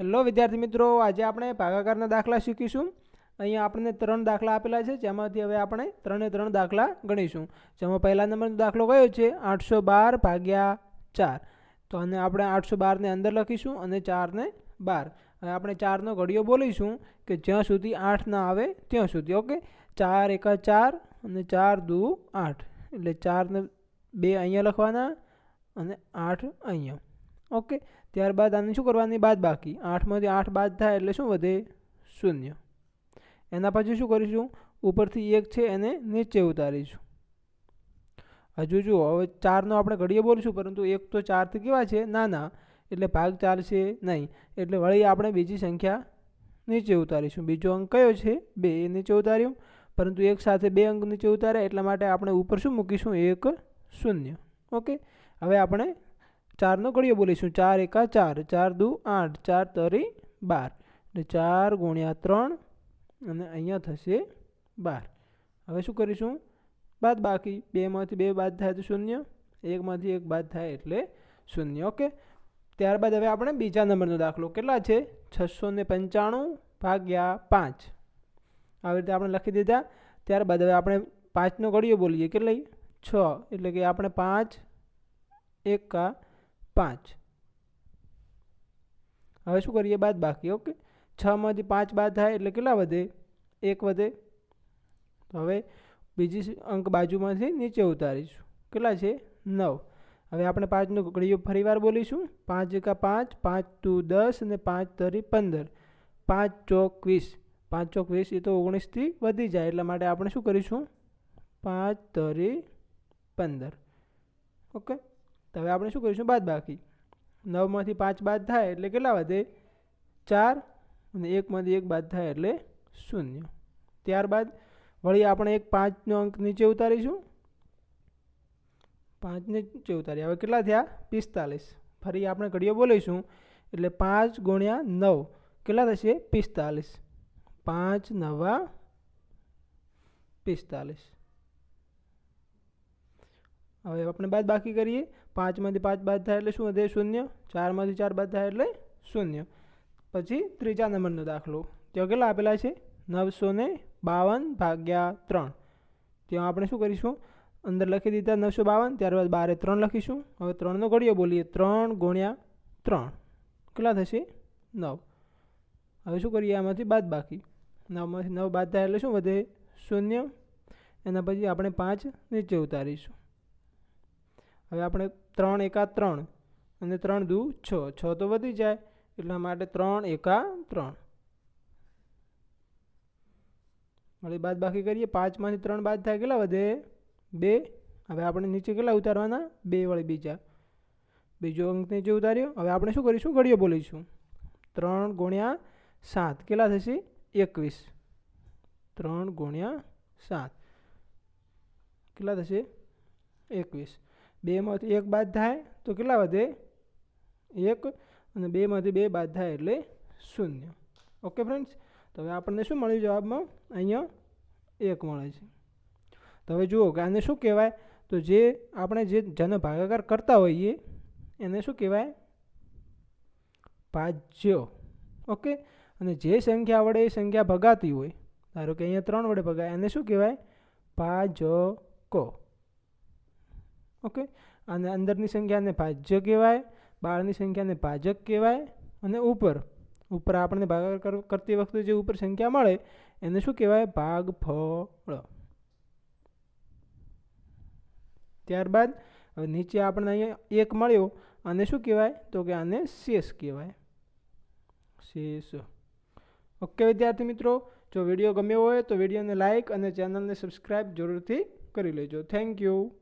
Hello વિદ્યાર્થી મિત્રો, આજે આપણે ભાગાકારના દાખલા શીખીશું. અહીંયા આપણને ત્રણ દાખલા આપેલા છે, જેમાંથી હવે આપણે ત્રણે ત્રણ દાખલા ગણીશું. જેમાં પહેલા નંબરનો દાખલો કયો છે? આઠસો બાર ભાગ્યા ચાર. તો અને આપણે આઠસો બારને અંદર લખીશું અને ચારને બાર. હવે આપણે ચારનો ઘડિયો બોલીશું કે જ્યાં સુધી આઠ ના આવે ત્યાં સુધી, ઓકે? ચાર એકા ચાર અને ચાર દુ આઠ. એટલે ચારને બે અહીંયા લખવાના અને આઠ અહીંયા. ઓકે, ત્યારબાદ આને શું કરવાની? બાદ બાકી. આઠમાંથી આઠ બાદ થાય એટલે શું વધે? શૂન્ય. એના પછી શું કરીશું? ઉપરથી એક છે એને નીચે ઉતારીશું. હજુ જુઓ, હવે ચારનો આપણે ઘડીએ બોલીશું, પરંતુ એક તો ચારથી કેવા છે? નાના એટલે ભાગ ચાલશે નહીં. એટલે વળી આપણે બીજી સંખ્યા નીચે ઉતારીશું. બીજો અંક કયો છે? બે એ નીચે ઉતાર્યું. પરંતુ એક સાથે બે અંક નીચે ઉતાર્યા, એટલા માટે આપણે ઉપર શું મૂકીશું? એક શૂન્ય. ઓકે? હવે આપણે ચારનો ઘડિયો બોલીશું. ચાર એકા ચાર ચાર દુ આઠ, ચાર તરી બાર. એટલે ચાર ગુણ્યા ત્રણ અને અહીંયા થશે બાર. હવે શું કરીશું? બાદ બાકી બેમાંથી બે બાદ થાય તો શૂન્ય. એકમાંથી એક બાદ થાય એટલે શૂન્ય. ઓકે? ત્યારબાદ હવે આપણે બીજા નંબરનો દાખલો. કેટલા છે? છસો ને પંચાણું ભાગ્યા પાંચ. આવી રીતે આપણે લખી દીધા. ત્યારબાદ હવે આપણે પાંચનો ઘડીઓ બોલીએ. કેટલી છ. એટલે કે આપણે પાંચ એકા પાંચ. હવે શું કરીએ? બાદ બાકી ઓકે છમાંથી પાંચ બાદ થાય એટલે કેટલા વધે? એક વધે. તો હવે બીજી અંક બાજુમાંથી નીચે ઉતારીશું. કેટલા છે? નવ. હવે આપણે પાંચનો ઘડીઓ ફરીવાર બોલીશું. પાંચ એકા પાંચ પાંચ ટુ દસ અને પાંચ તરી પંદર. પાંચ ચોક વીસ. પાંચ ચોક વીસ એ તો ઓગણીસથી વધી જાય, એટલા માટે આપણે શું કરીશું? પાંચ તરી પંદર. ઓકે તો હવે આપણે શું કરીશું? બાદ બાકી. નવમાંથી પાંચ બાદ થાય એટલે કેટલા વધે? ચાર અને એકમાંથી એક બાદ થાય એટલે શૂન્ય. ત્યારબાદ વળી આપણે એક પાંચનો અંક નીચે ઉતારીશું. પાંચ નીચે ઉતારી હવે કેટલા થયા? પિસ્તાલીસ. ફરી આપણે ઘડીઓ બોલીશું. એટલે પાંચ ગુણ્યા નવ. કેટલા થશે? પિસ્તાલીસ. પાંચ નવા પિસ્તાલીસ. હવે આપણે બાદ બાકી કરીએ. પાંચમાંથી પાંચ બાદ થાય એટલે શું વધે? શૂન્ય. ચારમાંથી ચાર બાદ થાય એટલે શૂન્ય. પછી ત્રીજા નંબરનો દાખલો. ત્યાં કેટલા આપેલા છે? નવસો ને બાવન ભાગ્યા ત્રણ. ત્યાં આપણે શું કરીશું? અંદર લખી દીધા નવસો બાવન, ત્યારબાદ બારે ત્રણ લખીશું. હવે ત્રણનો ઘડીઓ બોલીએ. ત્રણ ગુણ્યા ત્રણ. કેટલા થશે? નવ. હવે શું કરીએ? આમાંથી બાદ બાકી. નવમાંથી નવ બાદ થાય એટલે શું વધે? શૂન્ય. એના પછી આપણે પાંચ નીચે ઉતારીશું. હવે આપણે ત્રણ એકા ત્રણ અને ત્રણ દુ છ. છ તો વધી જાય એટલા માટે ત્રણ એકા ત્રણ. વળી બાદ બાકી કરીએ. પાંચમાંથી ત્રણ બાદ થાય કેટલા વધે? બે. હવે આપણે નીચે કેટલા ઉતારવાના? બે વળી બીજા. બીજો અંક નીચે ઉતાર્યો. હવે આપણે શું કરીશું? ઘડીઓ બોલીશું. ત્રણ ગુણ્યા સાત. કેટલા થશે? એકવીસ. ત્રણ ગુણ્યા સાત. કેટલા થશે? એકવીસ. બેમાંથી એક બાદ થાય, તો કેટલા વધે? એક અને બેમાંથી બે બાદ થાય એટલે શૂન્ય. ઓકે ફ્રેન્ડ્સ તો હવે આપણને શું મળ્યું જવાબમાં? અહીંયા એક મળે છે. તો હવે જુઓ કે આને શું કહેવાય? તો જે આપણે જે જેનો ભાગાકાર કરતા હોઈએ, એને શું કહેવાય? ભાજ્યો. ઓકે અને જે સંખ્યા વડે એ સંખ્યા ભગાતી હોય, ધારો કે અહીંયા ત્રણ વડે ભગાય, એને શું કહેવાય? ભાજકો. ઓકે? અને અંદરની સંખ્યાને ભાજ્ય કહેવાય બહારની સંખ્યાને ભાજક કહેવાય અને ઉપર. ઉપર આપણને ભાગાકાર કરતી વખતે જે ઉપર સંખ્યા મળે, એને શું કહેવાય? ભાગફળ ત્યારબાદ હવે નીચે આપણને અહીંયા એક મળ્યો. આને શું કહેવાય? તો કે આને શેષ કહેવાય. શેષ. ઓકે વિદ્યાર્થી મિત્રો, જો વીડિયો ગમ્યો હોય તો વિડીયોને લાઇક અને ચેનલને સબસ્ક્રાઈબ જરૂરથી કરી લેજો. Thank you.